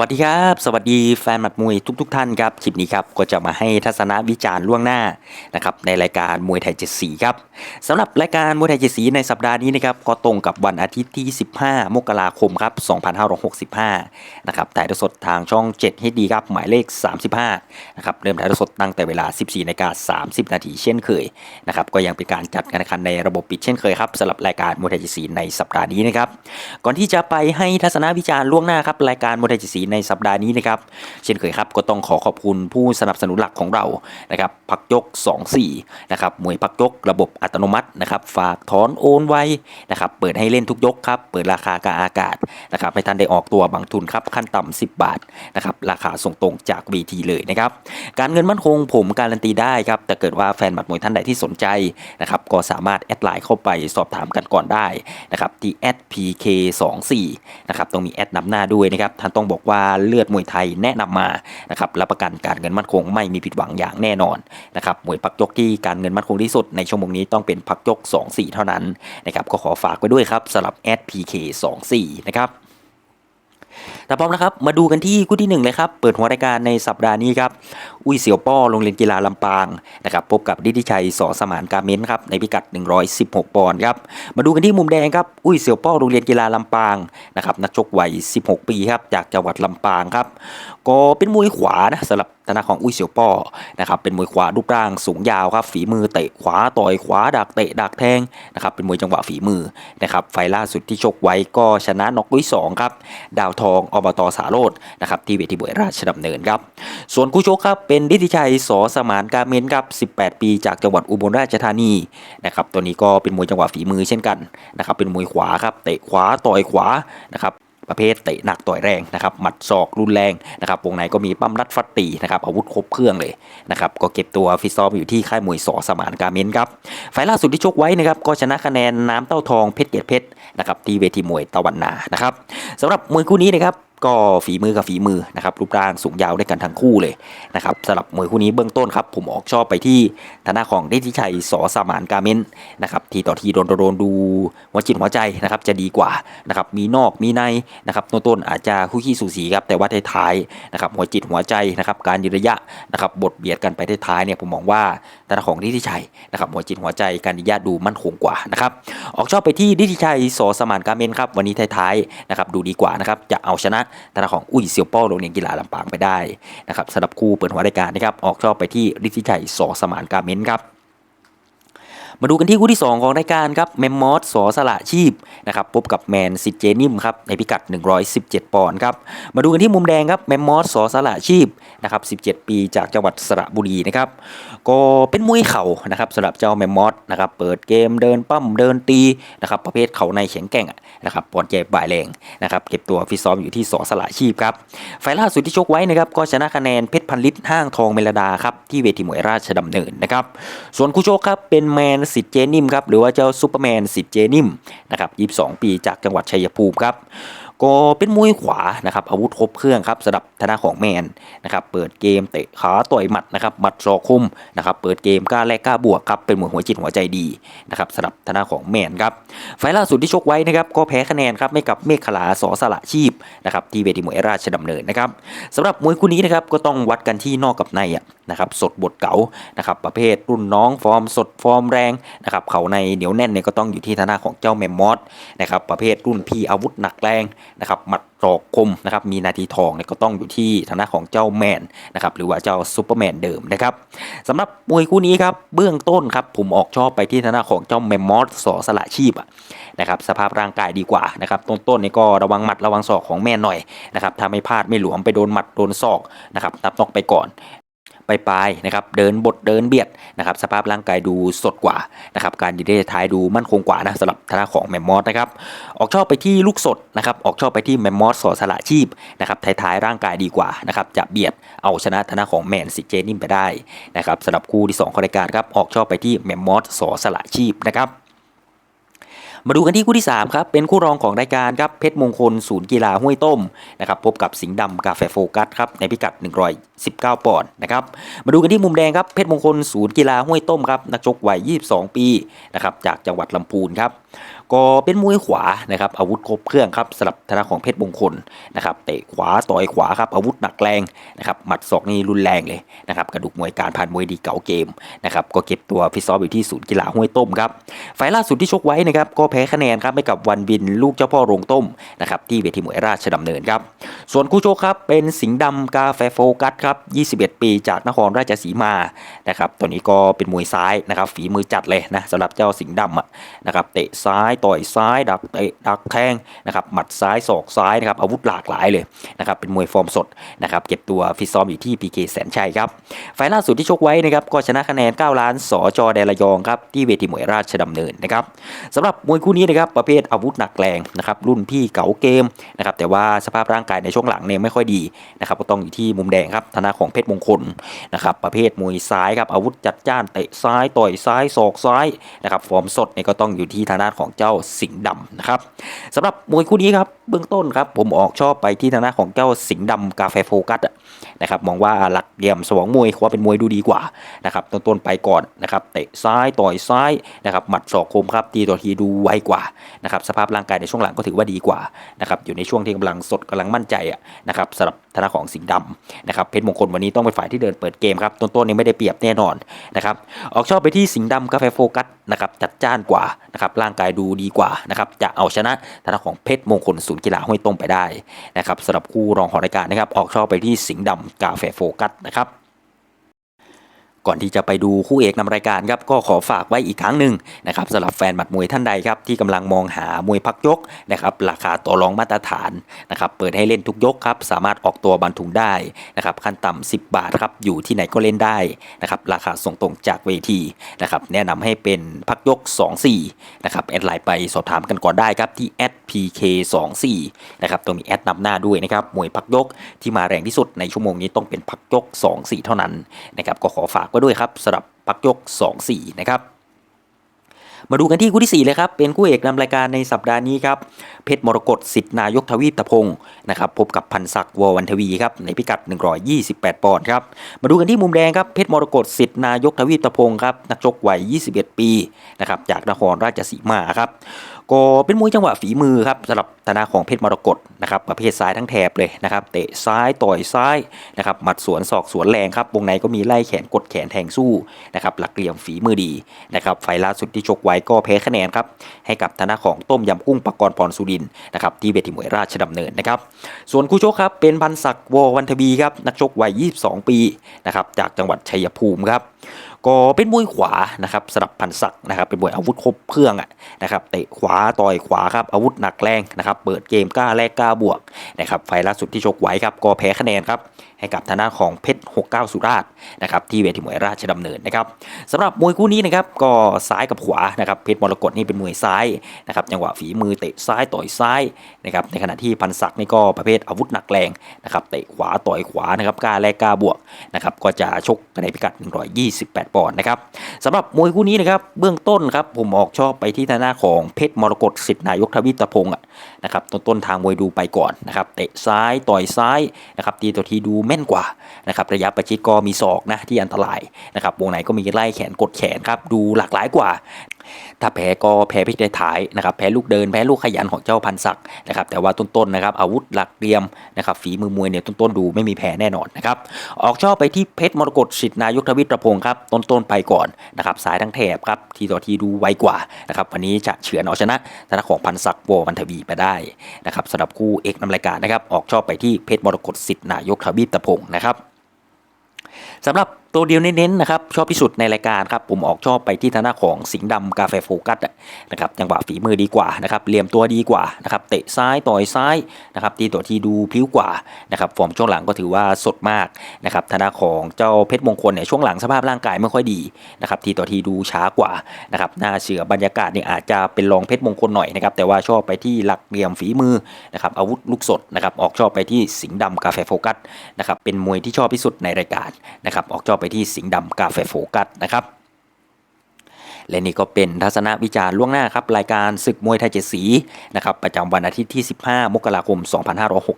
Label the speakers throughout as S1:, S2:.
S1: วัสดีครับ สวัสดีแฟนหมัดมวยทุกๆท่านครับ คลิปนี้ครับก็จะมาให้ทัศนวิจารณ์ล่วงหน้านะครับในรายการมวยไทยเจ็ดสีครับสำหรับรายการมวยไทยเจ็ดสีในสัปดาห์นี้นะครับก็ตรงกับวันอาทิตย์ที่ 15 มกราคมครับ 2565 นะครับถ่ายทอดสดทางช่อง7 HD ครับหมายเลข 35 นะครับเริ่มถ่ายทอดสดตั้งแต่เวลา 14นาฬิกา30 นาทีเช่นเคยนะครับก็ยังเป็นการจัดการแข่งขันในระบบปิดเช่นเคยครับสำหรับรายการมวยไทยเจ็ดสีในสัปดาห์นี้นะครับก่อนที่จะไปให้ทัศนวิจารณ์ล่วงหน้าครับรายการมวยไทยเจ็ดสีในสัปดาห์นี้นะครับ เช่นเคยครับก็ต้องขอขอบคุณผู้สนับสนุนหลักของเรานะครับพักยก 24นะครับมวยพักยกระบบอัตโนมัตินะครับ ฝากถอนโอนไว้นะครับ เปิดให้เล่นทุกยกครับ เปิดราคากาอากาศนะครับให้ท่านได้ออกตัวบางทุนครับขั้นต่ำ10 บาทนะครับราคาส่งตรงจาก VT เลยนะครับ การเงินมั่นคงผมการันตีได้ครับแต่เกิดว่าแฟนหมัดมวยท่านใดที่สนใจนะครับก็สามารถแอดไลน์เข้าไปสอบถามกันก่อนได้นะครับที่ @pk24 นะครับต้องมีแอดนำหน้าด้วยนะครับท่านต้องบอกว่าเลือดมวยไทยแนะนำมานะครับรับประกันการเงินมั่นคงไม่มีผิดหวังอย่างแน่นอนนะครับมวยพักยกที่การเงินมั่นคงที่สุดในชั่วโมงนี้ต้องเป็นพักยก 2-4 เท่านั้นนะครับก็ขอฝากไว้ด้วยครับสำหรับ @pk24 นะครับ แต่พร้อมนะครับ มาดูกันที่คู่ที่ 1 เลยครับ เปิดหัวรายการในสัปดาห์นี้ครับ อุ้ยเสี่ยวป้อโรงเรียนกีฬาลำปางนะครับพบกับดิดิชัยสอสมานการเมนครับในพิกัด 116 ปอนด์ครับ มาดูกันที่มุมแดงครับ อุ้ยเสี่ยวป้อโรงเรียนกีฬาลำปางนะครับนักชกวัย 16 ปีครับจากจังหวัดลำปางครับ ก็เป็นมวยขวานะสำหรับ ธนาของอุ้ยเสี่ยวป้อนะครับเป็นมวยขวารูปร่างสูงยาวครับฝีมือเตะขวาต่อยขวาดักเตะดักแทงนะครับเป็นมวยจังหวะฝีมือนะครับไฟล่าสุดที่ชกไว้ก็ชนะน็อกด้วยสองครับดาวทองอบตสาโรดนะครับที่เวทีบวยราชดำเนินครับส่วนคู่ชกครับเป็นดิติชัยสอสมานกาเมนครับ18 ปีจากจังหวัดอุบลราชธานีนะครับตัวนี้ก็เป็นมวยจังหวะฝีมือเช่นกันนะครับเป็นมวยขวาครับเตะขวาต่อยขวานะครับ ประเภทเตะหนักต่อยแรงนะครับหมัดศอกรุนแรงนะครับวงในก็มีปั้มรัดฟัดตีนะครับอาวุธครบเครื่องเลยนะครับก็เก็บตัวฟิซ้อมอยู่ที่ค่ายมวยสอสมานการเมนครับไฟล์ล่าสุดที่ชกไว้นะครับก็ชนะคะแนนน้ำเต้าทองเพชรเกียรติเพชรนะครับที่เวทีมวยตะวันนานะครับสำหรับมวยคู่นี้นะครับ ก็ฝีมือกับฝีมือนะครับรูปร่างสูงยาวด้วยกันทั้งคู่เลยนะครับสำหรับมวยคู่นี้เบื้องต้นครับผมออกชอบไปที่ธนาของดิทิชัยสอสมานกาเมนนะครับทีต่อทีโดนโดนดูหัวจิตหัวใจนะครับจะดีกว่านะครับมีนอกมีในนะครับต้นอาจจะคู่ขี้สูสีครับแต่ว่าท้ายๆนะครับหัวจิตหัวใจนะครับการยืนระยะนะครับบทเบียดกันไปท้ายๆเนี่ยผมมองว่าธนาของดิทิชัยนะครับหัวจิตหัวใจการยืนระยะดูมั่นคงกว่านะครับออกชอบไปที่ดิทิชัยสอสมานกาเมนครับวันนี้ท้ายๆนะครับดูดีกว่านะครับจะเอาชนะทางของอุ้ยเซียวป้อโรงเรียนกีฬาลำปางไปได้นะครับสำหรับคู่เปิดหัวรายการนะครับออกชอบไปที่ฤทธิชัยสอสมานกาเม้นครับ มาดูกันที่คู่ที่ 2 ของรายการครับเมมมอสสอสละชีพนะครับพบกับแมนซิเจนิมครับในพิกัด 117 ปอนด์ครับมาดูกันที่มุมแดงครับเมมมอสสอสละชีพนะครับ17 ปีจากจังหวัดสระบุรีนะครับก็เป็นมวยเข่านะครับสำหรับเจ้าแมมมอสนะครับเปิดเกมเดินปั้มเดินตีนะครับประเภทเข่าในแข็งแกร่งนะครับปอนเจ็บบ่ายแรงนะครับเก็บตัวฟิตซ้อมอยู่ที่สอสละชีพครับไฟล์ล่าสุดที่ชกไว้นะครับก็ชนะคะแนนเพชรพันลิตห้างทองเมลดาครับที่เวทีมวยราชดำเนินนะครับส่วนคู่ชกครับเป็นแมนสิทธิ์เจนิมครับหรือว่าเจ้าซูเปอร์แมนสิทธิ์เจนิมนะครับ22 ปีจากจังหวัดชัยภูมิครับ ก็เป็นมวยขวานะครับอาวุธครบเครื่องครับสำหรับธนาของแมนนะครับเปิดเกมเตะขาต่อยหมัดนะครับหมัดศอกคุมนะครับเปิดเกมกล้าแลกกล้าบวกครับเป็นมวยหัวจิตหัวใจดีนะครับสำหรับธนาของแมนครับไฟล์ล่าสุดที่ชกไว้นะครับก็แพ้คะแนนครับไม่กับเมฆขลาสอสละชีพนะครับที่เวทีมวยราชดำเนินนะครับสำหรับมวยคู่นี้นะครับก็ต้องวัดกันที่นอกกับในอะนะครับสดบทเก๋านะครับประเภทรุ่นน้องฟอร์มสดฟอร์มแรงนะครับเขาในเหนียวแน่นเนี่ยก็ต้องอยู่ที่ธนาของเจ้าแมมมอสนะครับประเภทรุ่นพี่อาวุธหนักแรงนะครับหมัดศอกคมนะครับมีนาทีทองเนี่ยก็ต้องอยู่ที่ธนาของเจ้าแมนนะครับหรือว่าเจ้าซูเปอร์แมนเดิมนะครับสำหรับมวยคู่นี้ครับเบื้องต้นครับผมออกชอบไปที่ธนาของเจ้าแมมมอสสอสละชีพอะนะครับสภาพร่างกายดีกว่านะครับต้นๆเนี่ยก็ระวังหมัดระวังศอกของแมนหน่อยนะครับถ้าไม่พลาดไม่หลวมไปโดนหมัดโดนศอกนะครับนับนอกไปก่อน ปปลายๆนะครับเดินบทเดินเบียดนะครับสภาพร่างกายดูสดกว่านะครับการยืนได้ท้ายดูมั่นคงกว่านะสำหรับธนาของแมมมอสนะครับออกชอบไปที่ลูกสดนะครับออกชอบไปที่แมมมอสสอสละชีพนะครับท้ายๆร่างกายดีกว่านะครับจะเบียดเอาชนะธนาของแมนซิเจนิมไปได้นะครับสำหรับคู่ที่2ของรายการครับออกชอบไปที่แมมมอสสอสละชีพนะครับ มาดูกันที่คู่ที่3ครับเป็นคู่รองของรายการครับเพชรมงคลศูนย์กีฬาห้วยต้มนะครับพบกับสิงห์ดำกาแฟโฟกัสครับในพิกัด 119 ปอนด์นะครับมาดูกันที่มุมแดงครับเพชรมงคลศูนย์กีฬาห้วยต้มครับนักชกวัย 22 ปีนะครับจากจังหวัดลำพูนครับ ก็เป็นมวยขวานะครับอาวุธครบเครื่องครับสำหรับธนาของเพชรมงคลนะครับเตะขวาต่อยขวาครับอาวุธหนักแรงนะครับหมัดศอกนี่รุนแรงเลยนะครับกระดูกมวยการผ่านมวยดีเก่าเกมนะครับก็เก็บตัวฟิตซ้อมอยู่ที่ศูนย์กีฬาห้วยต้มครับไฟล์ล่าสุดที่ชกไว้นะครับก็แพ้คะแนนครับให้กับวันบินลูกเจ้าพ่อโรงต้มนะครับที่เวทีมวยราชดำเนินครับส่วนคู่โชกครับเป็นสิงห์ดำกาแฟโฟกัสครับ21 ปีจากนครราชสีมานะครับตัวนี้ก็เป็นมวยซ้ายนะครับฝีมือจัดเลยนะสำหรับเจ้าสิงห์ดำอะนะครับเตะซ้ายต่อยซ้าย ดักเตะดักแทงนะครับหมัดซ้ายศอกซ้ายนะครับอาวุธหลากหลายเลยนะครับเป็นมวยฟอร์มสดนะครับเก็บตัวฟิตซ้อมอยู่ที่พีเคแสนชัยครับไฟล์ล่าสุดที่ชกไว้นะครับก็ชนะคะแนน 9 ล้านสจแดนระยองครับที่เวทีมวยราชดำเนินนะครับสำหรับมวยคู่นี้นะครับประเภทอาวุธหนักแรงนะครับรุ่นพี่เก๋าเกมนะครับแต่ว่าสภาพร่างกายในช่วงหลังเนี่ยไม่ค่อยดีนะครับก็ต้องอยู่ที่มุมแดงครับธนาของเพชรมงคลนะครับประเภทมวยซ้ายครับอาวุธจัดจ้านเตะซ้ายต่อยซ้ายศอกซ้ายนะครับฟอร์มสดเนี่ยก็ต้องอยู่ที่ทางด้านของเจ้าสิงห์ดำนะครับสำหรับมวยคู่นี้ครับเบื้องต้นครับผมออกชอบไปที่ทางด้าของเจ้าสิงห์ดำกาแฟโฟกัสอะนะครับมองว่าหลักเหลี่ยมสวองมวยว่าเป็นมวยดูดีกว่านะครับต้นๆไปก่อนนะครับเตะซ้ายต่อยซ้ายนะครับหมัดศอกคมครับตีตัวทีดูไวกว่านะครับสภาพร่างกายในช่วงหลังก็ถือว่าดีกว่านะครับอยู่ในช่วงที่กำลังสดกำลังมั่นใจอะนะครับสำหรับ ทางด้าของสิงห์ดำนะครับเพชรมงคลวันนี้ต้องเป็นฝ่ายที่เดินเปิดเกมครับต้นๆนี้ไม่ได้เปรียบแน่นอนนะครับออกชอบไปที่สิงห์ดำกาแฟโฟกัสนะครับจัดจ้านกว่านะครับร่างกายดูดีกว่านะครับจะเอาชนะทางด้าของเพชรมงคลศูนย์กีฬาห้วยต้มไปได้นะครับสำหรับคู่รองของรายการนะครับออกชอบไปที่สิงห์ดำกาแฟโฟกัสนะครับ ก่อนที่จะไปดูคู่เอกนำรายการครับก็ขอฝากไว้อีกครั้งหนึ่งนะครับสำหรับแฟนหมัดมวยท่านใดครับที่กำลังมองหามวยพักยกนะครับราคาต่อรองมาตรฐานนะครับเปิดให้เล่นทุกยกครับสามารถออกตัวบรรทุงได้นะครับขั้นต่ำ10 บาทครับอยู่ที่ไหนก็เล่นได้นะครับราคาส่งตรงจากเวทีนะครับแนะนำให้เป็นพักยก 24นะครับแอดไลน์ไปสอบถามกันก่อนได้ครับที่ @pk24 นะครับต้องมีแอดนำหน้าด้วยนะครับมวยพักยกที่มาแรงที่สุดในชั่วโมงนี้ต้องเป็นพักยก 24 เท่านั้นนะครับก็ขอฝากไว้ด้วยครับสำหรับพักยก 2-4 นะครับมาดูกันที่คู่ที่ 4 เลยครับ เป็นคู่เอกนำรายการในสัปดาห์นี้ครับ เพชรมรกตสิทธินายกทวีปตะพงศ์นะครับ พบกับพันศักดิ์วอวันทวีครับ ในพิกัด 128 ปอนด์ครับ มาดูกันที่มุมแดงครับ เพชรมรกตสิทธินายกทวีปตะพงศ์ครับ นักชกวัย 21 ปีนะครับ จากนครราชสีมาครับ ก็เป็นมวยจังหวะฝีมือครับสำหรับธนาของเพชรมรกตนะครับประเภทซ้ายทั้งแถบเลยนะครับเตะซ้ายต่อยซ้ายนะครับหมัดสวนศอกสวนแรงครับวงในก็มีไล่แขนกดแขนแทงสู้นะครับหลักเหลี่ยมฝีมือดีนะครับไฟล์ล่าสุดที่ชกไว้ก็แพ้คะแนนครับให้กับธนาของต้มยำกุ้งปกรณ์พรสุรินนะครับที่เวทีมวยราชดำเนินนะครับส่วนคู่ชกครับเป็นพันศักดิ์ววันทบีครับนักชกวัย 22 ปีนะครับจากจังหวัดชัยภูมิครับ ก็เป็นมวยขวานะครับสำหรับพันศักนะครับเป็นมวยอาวุธครบเครื่องอะนะครับเตะขวาต่อยขวาครับอาวุธหนักแรงนะครับเปิดเกมกล้าแลกกล้าบวกนะครับไฟล์ล่าสุดที่ชกไว้ครับก็แพ้คะแนนครับให้กับทางด้านของเพชร 69 สุราษฎร์นะครับที่เวทีมวยราชดำเนินนะครับสำหรับมวยคู่นี้นะครับก็ซ้ายกับขวานะครับเพชรมรกตนี่เป็นมวยซ้ายนะครับจังหวะฝีมือเตะซ้ายต่อยซ้ายนะครับในขณะที่พันศักดิ์นี่ก็ประเภทอาวุธหนักแรงนะครับเตะขวาต่อยขวานะครับกล้าแลกกล้าบวกนะครับก็จะชกกันในพิกัด 128ปอนด์นะครับสำหรับมวยคู่นี้นะครับเบื้องต้นครับผมออกชอบไปที่ทางหน้าของเพชรมรกตสิทธินายกทวิตพงศ์นะครับต้นต้นทางมวยดูไปก่อนนะครับเตะซ้ายต่อยซ้ายนะครับตีตัวทีดูแม่นกว่านะครับระยะประชิดก็มีศอกนะที่อันตรายนะครับวงไหนก็มีไล่แขนกดแขนครับดูหลากหลายกว่า ถ้าแพ้ก็แพ้พิษท้ายนะครับแพ้ลูกเดินแพ้ลูกขยันของเจ้าพันศักดิ์นะครับแต่ว่าต้นๆนะครับอาวุธหลักเตรียมนะครับฝีมือมวยเนี่ยต้นๆดูไม่มีแพ้แน่นอนนะครับออกชอบไปที่เพชรมรกตสิทธินายกทวิตระพงศ์ครับต้นๆไปก่อนนะครับสายทั้งแถบครับทีต่อทีดูไวกว่านะครับวันนี้จะเฉือนเอาชนะทางด้านของพันศักดิ์วอวันทวีไปได้นะครับสำหรับคู่เอกนำรายการนะครับออกชอบไปที่เพชรมรกตสิทธินายกทวิตระพงศ์นะครับสำหรับ ตัวเดียวเน้นๆนะครับชอบที่สุดในรายการครับผมออกชอบไปที่ทางหน้าของสิงห์ดำกาแฟโฟกัสนะครับจังหวะฝีมือดีกว่านะครับเหลี่ยมตัวดีกว่านะครับเตะซ้ายต่อยซ้ายนะครับตีตัวทีดูพลิ้วกว่านะครับฟอร์มช่วงหลังก็ถือว่าสดมากนะครับทางหน้าของเจ้าเพชรมงคลเนี่ยช่วงหลังสภาพร่างกายไม่ค่อยดีนะครับทีต่อทีดูช้ากว่านะครับหน้าเสือบรรยากาศเนี่ยอาจจะเป็นรองเพชรมงคลหน่อยนะครับแต่ว่าชอบไปที่หลักเหลี่ยมฝีมือนะครับอาวุธลูกสดนะครับออกชอบไปที่สิงห์ดำกาแฟโฟกัสนะครับเป็นมวยที่ชอบที่สุดในรายการนะครับออกชอบไปที่สิงห์ดำกาแฟโฟกัสนะครับและนี่ก็เป็นทัศนวิจารณ์ล่วงหน้าครับรายการศึกมวยไทยเจ็ดสีนะครับประจำวันอาทิตย์ที่ 15 มกราคม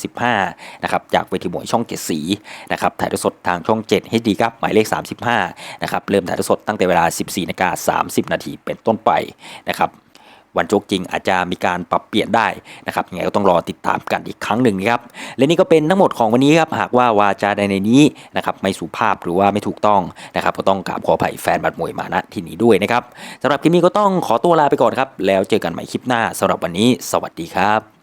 S1: 2565 นะครับจากเวทีมวยช่องเจ็ดสีนะครับถ่ายทอดสดทางช่อง 7 HD ครับหมายเลข 35 นะครับเริ่มถ่ายทอดสดตั้งแต่เวลา 14นาฬิกา30 นาทีเป็นต้นไปนะครับ วันชกจริงอาจจะมีการปรับเปลี่ยนได้นะครับยังไงก็ต้องรอติดตามกันอีกครั้งหนึ่งนะครับและนี่ก็เป็นทั้งหมดของวันนี้ครับหากว่าวาจาใดในนี้นะครับไม่สุภาพหรือว่าไม่ถูกต้องนะครับก็ต้องกราบขออภัยแฟนบัตรมวยมาณที่นี้ด้วยนะครับสำหรับคลิปนี้ก็ต้องขอตัวลาไปก่อนครับแล้วเจอกันใหม่คลิปหน้าสำหรับวันนี้ สวัสดีครับ